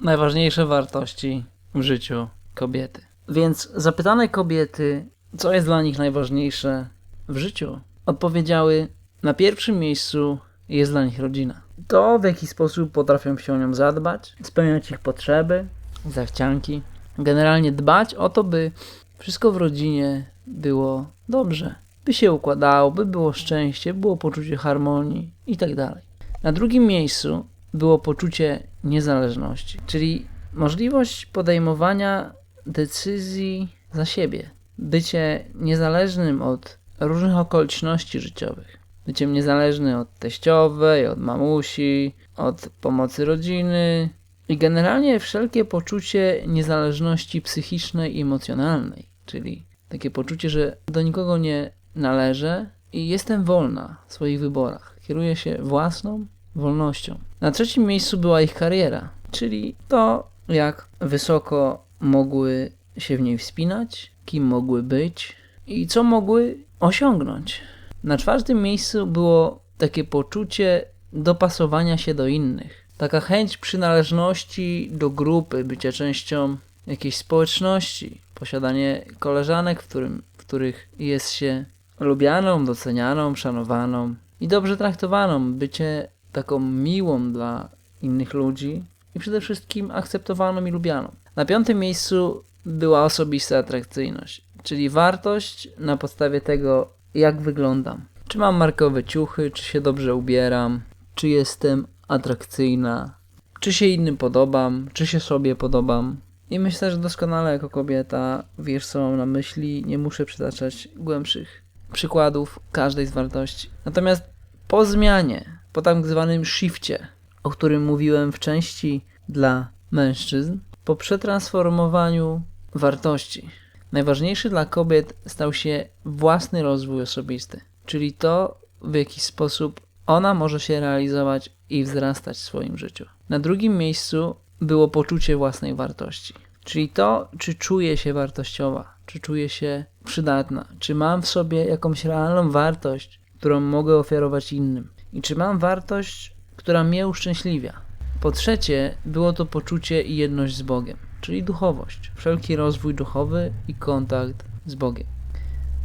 najważniejsze wartości w życiu kobiety. Więc zapytane kobiety, co jest dla nich najważniejsze w życiu, odpowiedziały: Na pierwszym miejscu jest dla nich rodzina. To, w jaki sposób potrafią się o nią zadbać, spełniać ich potrzeby, zachcianki. Generalnie dbać o to, by wszystko w rodzinie było dobrze, by się układało, by było szczęście, było poczucie harmonii itd. Na drugim miejscu było poczucie niezależności, czyli możliwość podejmowania decyzji za siebie, bycie niezależnym od różnych okoliczności życiowych, byciem niezależny od teściowej, od mamusi, od pomocy rodziny i generalnie wszelkie poczucie niezależności psychicznej i emocjonalnej, czyli takie poczucie, że do nikogo nie należę i jestem wolna w swoich wyborach. Kieruję się własną wolnością. Na trzecim miejscu była ich kariera, czyli to, jak wysoko mogły się w niej wspinać, kim mogły być i co mogły osiągnąć. Na czwartym miejscu było takie poczucie dopasowania się do innych. Taka chęć przynależności do grupy, bycia częścią jakiejś społeczności, posiadanie koleżanek, w, którym, w których jest się lubianą, docenianą, szanowaną i dobrze traktowaną, bycie taką miłą dla innych ludzi i przede wszystkim akceptowaną i lubianą. Na piątym miejscu była osobista atrakcyjność, czyli wartość na podstawie tego, jak wyglądam. Czy mam markowe ciuchy, czy się dobrze ubieram, czy jestem atrakcyjna, czy się innym podobam, czy się sobie podobam. I myślę, że doskonale jako kobieta wiesz, co mam na myśli. Nie muszę przytaczać głębszych przykładów każdej z wartości. Natomiast po zmianie, po tak zwanym shifcie, o którym mówiłem w części dla mężczyzn, po przetransformowaniu wartości, najważniejszy dla kobiet stał się własny rozwój osobisty, czyli to, w jaki sposób ona może się realizować i wzrastać w swoim życiu. Na drugim miejscu było poczucie własnej wartości, czyli to, czy czuję się wartościowa, czy czuję się przydatna, czy mam w sobie jakąś realną wartość, którą mogę ofiarować innym i czy mam wartość, która mnie uszczęśliwia. Po trzecie, było to poczucie i jedność z Bogiem, czyli duchowość, wszelki rozwój duchowy i kontakt z Bogiem.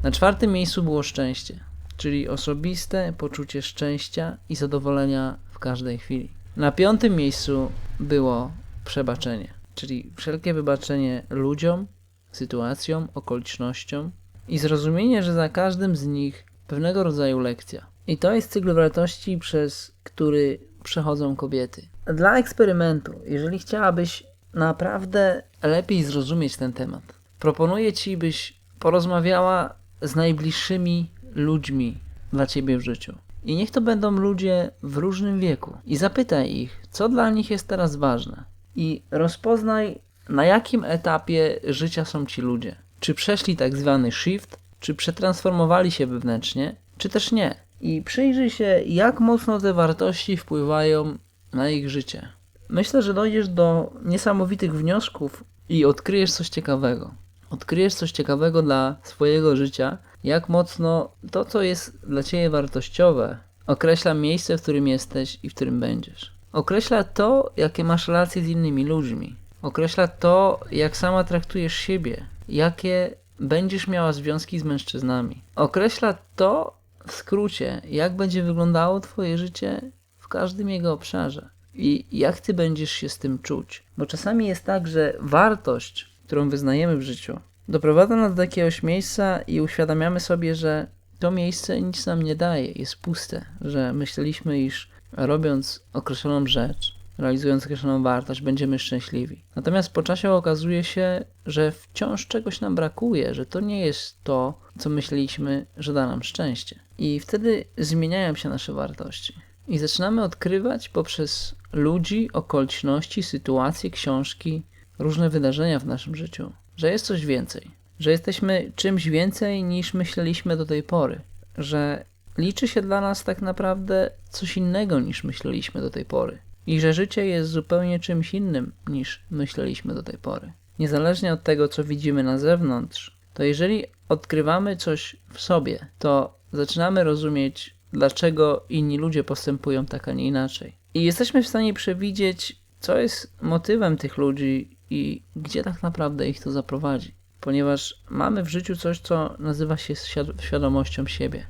Na czwartym miejscu było szczęście, czyli osobiste poczucie szczęścia i zadowolenia w każdej chwili. Na piątym miejscu było przebaczenie, czyli wszelkie wybaczenie ludziom, sytuacjom, okolicznościom i zrozumienie, że za każdym z nich pewnego rodzaju lekcja. I to jest cykl wartości, przez który przechodzą kobiety. Dla eksperymentu, jeżeli chciałabyś naprawdę lepiej zrozumieć ten temat, proponuję ci, byś porozmawiała z najbliższymi ludźmi dla ciebie w życiu. I niech to będą ludzie w różnym wieku. I zapytaj ich, co dla nich jest teraz ważne. I rozpoznaj, na jakim etapie życia są ci ludzie. Czy przeszli tak zwany shift, czy przetransformowali się wewnętrznie, czy też nie. I przyjrzyj się, jak mocno te wartości wpływają na ich życie. Myślę, że dojdziesz do niesamowitych wniosków i odkryjesz coś ciekawego. Odkryjesz coś ciekawego dla swojego życia, jak mocno to, co jest dla Ciebie wartościowe, określa miejsce, w którym jesteś i w którym będziesz. Określa to, jakie masz relacje z innymi ludźmi. Określa to, jak sama traktujesz siebie, jakie będziesz miała związki z mężczyznami. Określa to, w skrócie, jak będzie wyglądało Twoje życie w każdym jego obszarze i jak Ty będziesz się z tym czuć. Bo czasami jest tak, że wartość, którą wyznajemy w życiu, doprowadza nas do jakiegoś miejsca i uświadamiamy sobie, że to miejsce nic nam nie daje, jest puste, że myśleliśmy, iż robiąc określoną rzecz, realizując określoną wartość, będziemy szczęśliwi. Natomiast po czasie okazuje się, że wciąż czegoś nam brakuje, że to nie jest to, co myśleliśmy, że da nam szczęście. I wtedy zmieniają się nasze wartości. I zaczynamy odkrywać poprzez ludzi, okoliczności, sytuacje, książki, różne wydarzenia w naszym życiu, że jest coś więcej, że jesteśmy czymś więcej niż myśleliśmy do tej pory, że liczy się dla nas tak naprawdę coś innego niż myśleliśmy do tej pory i że życie jest zupełnie czymś innym niż myśleliśmy do tej pory. Niezależnie od tego, co widzimy na zewnątrz, to jeżeli odkrywamy coś w sobie, to zaczynamy rozumieć, dlaczego inni ludzie postępują tak, a nie inaczej. I jesteśmy w stanie przewidzieć co jest motywem tych ludzi i gdzie tak naprawdę ich to zaprowadzi. Ponieważ mamy w życiu coś, co nazywa się świad- świadomością siebie.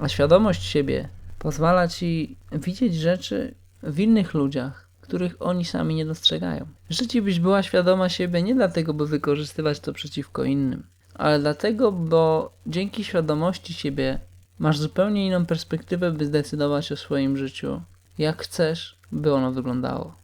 A świadomość siebie pozwala ci widzieć rzeczy w innych ludziach, których oni sami nie dostrzegają. Życzę, byś była świadoma siebie nie dlatego, by wykorzystywać to przeciwko innym, ale dlatego, bo dzięki świadomości siebie masz zupełnie inną perspektywę, by zdecydować o swoim życiu, jak chcesz, by ono wyglądało.